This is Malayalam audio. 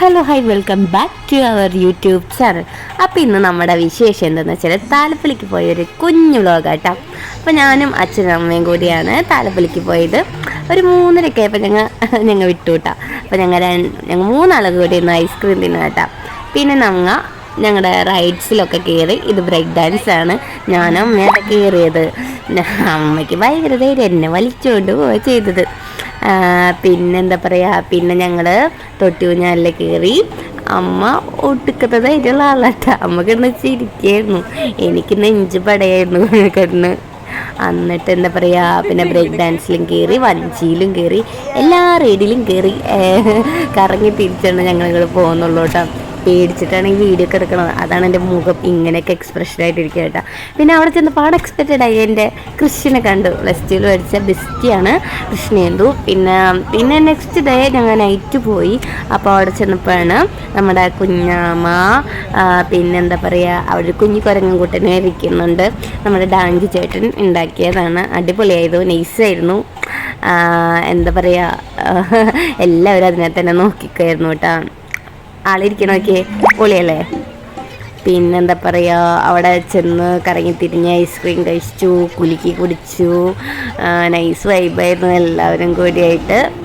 Hello hi welcome back to our YouTube channel അപ്പോൾ ഇന്ന് നമ്മുടെ വിശേഷം എന്താണെന്ന് വെച്ചാൽ താലപ്പലിക്ക് പോയൊരു കുഞ്ഞു വ്ളോഗാട്ടോ അപ്പോൾ ഞാനും അച്ഛനും അമ്മയും കൂടിയാണ് താലപ്പലിക്ക് പോയത്. ഒരു മൂന്നരയൊക്കെ ആയപ്പോൾ ഞങ്ങൾ ഞങ്ങൾ വിട്ടു കേട്ടോ അപ്പോൾ ഞങ്ങൾ ഞങ്ങൾ മൂന്നാളും കൂടി ഇന്ന് ഐസ്ക്രീം തിന്നു കേട്ടോ പിന്നെ നമ്മ ഞങ്ങളുടെ റൈഡ്സിലൊക്കെ കയറി ഇത് ബ്രേക്ക് ഡാൻസ് ആണ്. ഞാനും അമ്മയൊക്കെ കയറിയത് അമ്മയ്ക്ക് ഭയങ്കര ധൈര്യം. എന്നെ വലിച്ചുകൊണ്ട് പോവുക ചെയ്തത്. പിന്നെന്താ പറയുക പിന്നെ ഞങ്ങൾ തൊട്ടി ഊഞ്ഞാലിൽ കയറി അമ്മ ഒട്ടുക്കത്തെ ധൈര്യമുള്ള ആളാട്ട. അമ്മ കിടന്ന് ചിരിക്കായിരുന്നു. എനിക്ക് നെഞ്ച് പടയായിരുന്നു കിടന്ന് എന്നിട്ട് എന്താ പറയുക പിന്നെ ബ്രേക്ക് ഡാൻസിലും കയറി വഞ്ചിയിലും കയറി എല്ലാ റൈഡിലും കയറി കറങ്ങി തിരിച്ചാണ് ഞങ്ങൾ ഇങ്ങോട്ട് പോകുന്നുള്ളൂ കേട്ടോ പേടിച്ചിട്ടാണ് ഈ വീഡിയോ ഒക്കെ എടുക്കണത് അതാണ് എന്റെ മുഖം ഇങ്ങനെയൊക്കെ എക്സ്പ്രഷൻ ആയിട്ടിരിക്കുക കേട്ടോ. പിന്നെ അവിടെ ചെന്നപ്പോൾ അൺഎക്സ്പെക്റ്റഡ് എക്സ്പെക്റ്റഡ് ആയി എന്റെ കൃഷിനെ കണ്ടു. പ്ലസ് ടുവിൽ പഠിച്ച ബെസ്റ്റിയാണ് കൃഷ്ണേന്ദു പിന്നെ പിന്നെ നെക്സ്റ്റ് ഡേ ഞങ്ങൾ നൈറ്റ് പോയി. അപ്പോൾ അവിടെ ചെന്നപ്പോഴാണ് നമ്മുടെ കുഞ്ഞാമ്മ പിന്നെന്താ പറയുക അവിടെ ഒരു കുഞ്ഞു കുരങ്ങൻ കൂട്ടനെ ഇരിക്കുന്നുണ്ട് നമ്മുടെ ഡാൻജി ചേട്ടൻ ഉണ്ടാക്കിയതാണ്. അടിപൊളിയായിരുന്നു നൈസായിരുന്നു എന്താ പറയുക എല്ലാവരും അതിനെ തന്നെ നോക്കിക്കായിരുന്നു കേട്ടോ. ആളിരിക്കണമൊക്കെ. പൊളിയല്ലേ? പിന്നെന്താ പറയുക അവിടെ ചെന്ന് കറങ്ങി തിരിഞ്ഞ് ഐസ്ക്രീം കഴിച്ചു കുലുക്കി കുടിച്ചു. നൈസ് വൈബായിരുന്നു എല്ലാവരും കൂടിയായിട്ട്.